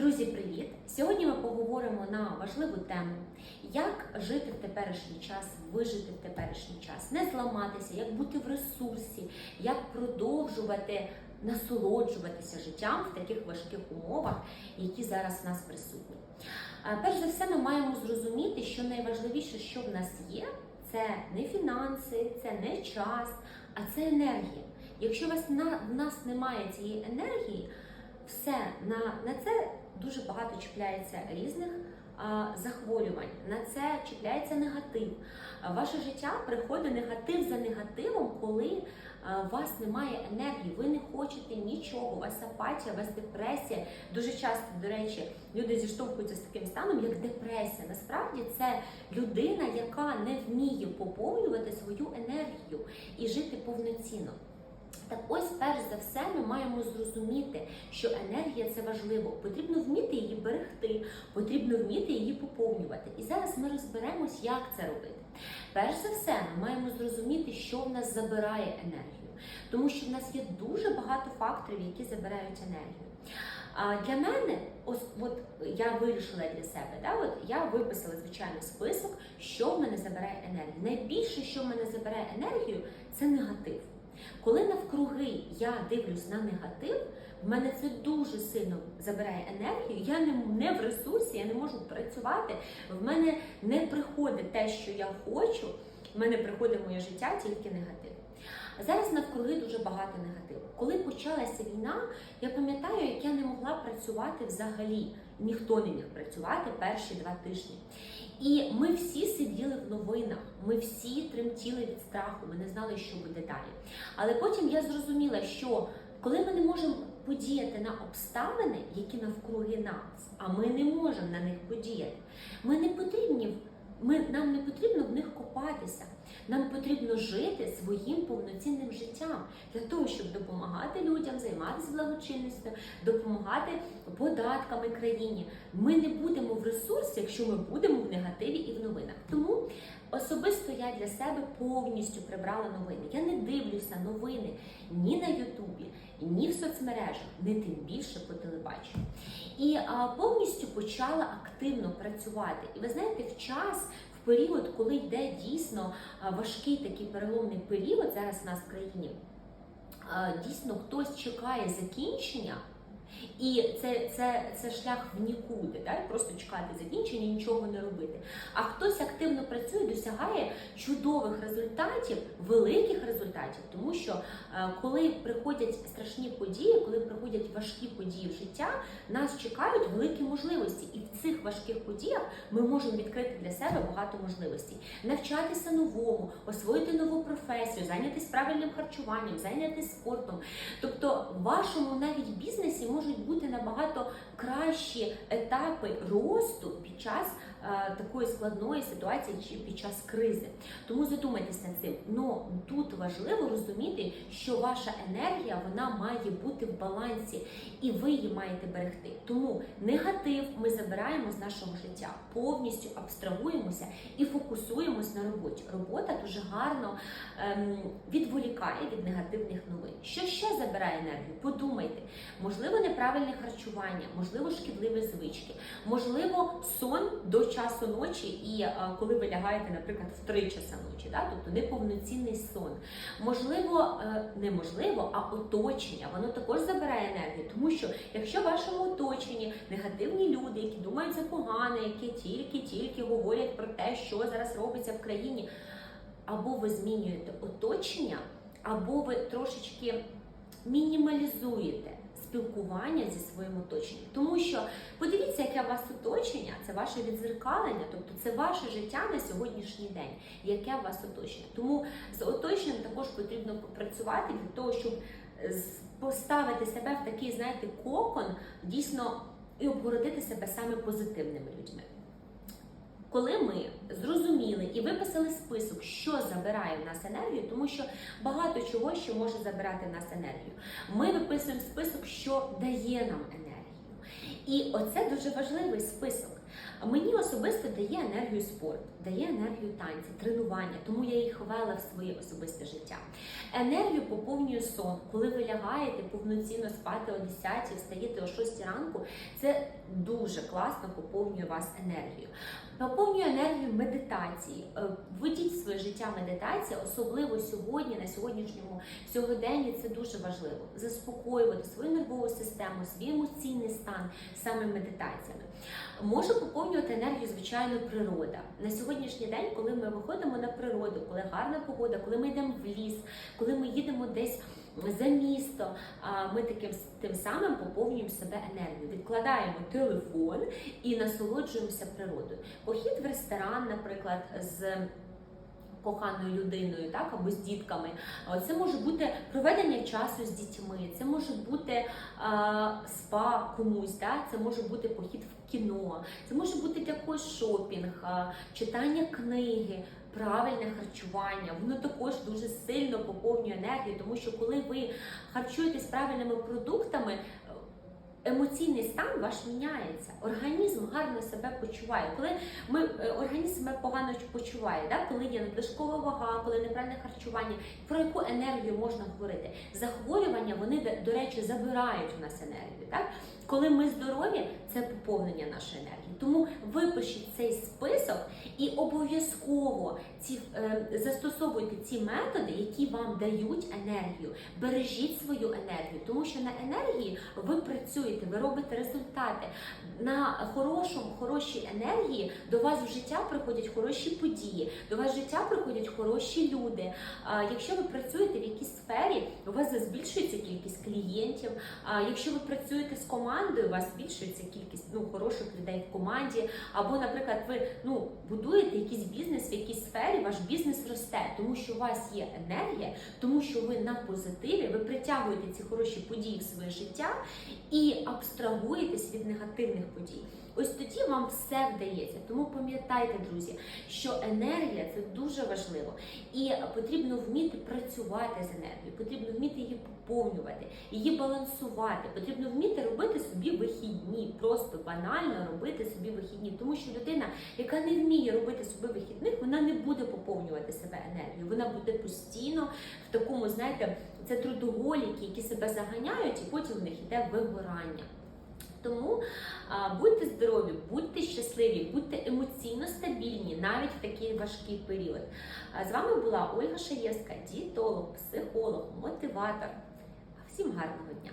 Друзі, привіт! Сьогодні ми поговоримо на важливу тему, як жити в теперішній час, вижити в теперішній час, не зламатися, як бути в ресурсі, як продовжувати насолоджуватися життям в таких важких умовах, які зараз в нас присутні. Перш за все, ми маємо зрозуміти, що найважливіше, що в нас є, це не фінанси, це не час, а це енергія. Якщо в нас немає цієї енергії, все на, на це дуже багато чіпляється різних захворювань. На це чіпляється негатив. Ваше життя приходить негатив за негативом, коли у вас немає енергії, ви не хочете нічого, у вас апатія, у вас депресія. Дуже часто, до речі, люди зіштовхуються з таким станом, як депресія. Насправді це людина, яка не вміє поповнювати свою енергію і жити повноцінно. Так ось, перш за все, ми маємо зрозуміти, що енергія це важливо. Потрібно вміти її берегти, потрібно вміти її поповнювати. І зараз ми розберемось, як це робити. Перш за все, ми маємо зрозуміти, що в нас забирає енергію, тому що в нас є дуже багато факторів, які забирають енергію. А для мене, ось от я вирішила для себе, да, от я виписала звичайно список, що в мене забирає енергію. Найбільше, що в мене забирає енергію, це негатив. Коли навкруги я дивлюсь на негатив, в мене це дуже сильно забирає енергію. Я не, не в ресурсі, я не можу працювати. В мене не приходить те, що я хочу. В мене приходить моє життя тільки негатив. Зараз навкруги дуже багато негативу. Коли почалася війна, я пам'ятаю, як я не могла працювати взагалі. Ніхто не міг працювати перші два тижні. І ми всі сиділи в новинах, ми всі тремтіли від страху, ми не знали, що буде далі. Але потім я зрозуміла, що коли ми не можемо подіяти на обставини, які навкруги нас, а ми не можемо на них подіяти, ми не потрібні ми, нам не потрібно в них копатися. Нам потрібно жити своїм повноцінним життям для того, щоб допомагати людям, займатися благочинністю, допомагати податками країні. Ми не будемо в ресурсі, якщо ми будемо в негативі і в новинах. Тому особисто я для себе повністю прибрала новини. Я не дивлюся новини ні на Ютубі, ні в соцмережах, не тим більше по телебаченню. І а, повністю почала активно працювати. І ви знаєте, в час. В період, коли йде дійсно важкий такий переломний період зараз в нас в країні, дійсно хтось чекає закінчення, і це, це, це шлях в нікуди, да? просто чекати закінчення, нічого не робити. А хтось активно працює, досягає чудових результатів, великих результатів, тому що е, коли приходять страшні події, коли приходять важкі події в життя, нас чекають великі можливості, і в цих важких подіях ми можемо відкрити для себе багато можливостей, навчатися новому, освоїти нову професію, зайнятися правильним харчуванням, зайнятися спортом. Тобто, в вашому навіть бізнесі можуть бути набагато кращі етапи росту під час такої складної ситуації чи під час кризи. Тому задумайтесь над цим. Ну тут важливо розуміти, що ваша енергія вона має бути в балансі, і ви її маєте берегти. Тому негатив ми забираємо з нашого життя, повністю абстрагуємося і фокусуємось на роботі. Робота дуже гарно ем, відволікає від негативних новин. Що ще забирає енергію? Подумайте, можливо, неправильне харчування, можливо, шкідливі звички, можливо, сон до часу ночі, і е, коли ви лягаєте, наприклад, в 3 часа ночі, да? тобто неповноцінний сон. Можливо, е, неможливо, а оточення, воно також забирає енергію, тому що якщо в вашому оточенні негативні люди, які думають за погане, які тільки-тільки говорять про те, що зараз робиться в країні, або ви змінюєте оточення, або ви трошечки мінімалізуєте спілкування зі своїм оточенням. Тому що подивіться, яке у вас оточення, це ваше відзеркалення, тобто це ваше життя на сьогоднішній день, яке у вас оточення. Тому з оточенням також потрібно попрацювати для того, щоб поставити себе в такий, знаєте, кокон дійсно і обгородити себе саме позитивними людьми. Коли ми зрозуміли і виписали список, що забирає в нас енергію, тому що багато чого що може забирати в нас енергію. Ми виписуємо список, що дає нам енергію. І оце дуже важливий список. Мені особисто дає енергію спорт, дає енергію танці, тренування, тому я їх ввела в своє особисте життя. Енергію поповнює сон. Коли ви лягаєте повноцінно спати о 10, встаєте о 6 ранку, це дуже класно поповнює вас енергію. Поповнює енергію медитації. Е, Введіть своє життя медитація, особливо сьогодні, на сьогоднішньому сьогоденні це дуже важливо. Заспокоювати свою нервову систему, свій емоційний стан саме медитаціями. Може поповнювати енергію, звичайно, природа. На сьогоднішній день, коли ми виходимо на природу, коли гарна погода, коли ми йдемо в ліс, коли ми їдемо десь за місто, ми таким тим самим поповнюємо себе енергію. Відкладаємо телефон і насолоджуємося природою. Похід в ресторан, наприклад, з коханою людиною, так або з дітками. Це може бути проведення часу з дітьми, це може бути а, спа комусь, так? це може бути похід в кіно, це може бути також шопінг, читання книги. Правильне харчування, воно також дуже сильно поповнює енергію, тому що коли ви харчуєтесь правильними продуктами, емоційний стан ваш міняється. Організм гарно себе почуває. Коли ми е, організм себе погано почуває, да? коли є надлишкова вага, коли неправильне харчування, про яку енергію можна говорити? Захворювання вони до- речі забирають у нас енергію. Так? Коли ми здорові, це поповнення нашої енергії. Тому випишіть цей список і обов'язково ці е, застосовуйте ці методи, які вам дають енергію. Бережіть свою енергію, тому що на енергії ви працюєте, ви робите результати. На хорошому, хорошій енергії до вас в життя приходять хороші події, до вас в життя приходять хороші люди. А, якщо ви працюєте в якійсь сфері, у вас збільшується кількість клієнтів. А якщо ви працюєте з командою, у вас збільшується кількість ну хороших людей в команді. Або, наприклад, ви ну будуєте якийсь бізнес в якійсь сфері, ваш бізнес росте, тому що у вас є енергія, тому що ви на позитиві, ви притягуєте ці хороші події в своє життя і абстрагуєтесь від негативних подій. Ось тоді вам все вдається. Тому пам'ятайте, друзі, що енергія це дуже важливо, і потрібно вміти працювати з енергією, потрібно вміти її поповнювати, її балансувати. Потрібно вміти робити собі вихідні, просто банально робити собі вихідні, тому що людина, яка не вміє робити собі вихідних, вона не буде поповнювати себе енергією. Вона буде постійно в такому, знаєте, це трудоголіки, які себе заганяють, і потім в них йде вигорання. Тому а, будьте здорові, будьте щасливі, будьте емоційно стабільні навіть в такий важкий період. А з вами була Ольга Шаєвська, дієтолог, психолог, мотиватор. Всім гарного дня!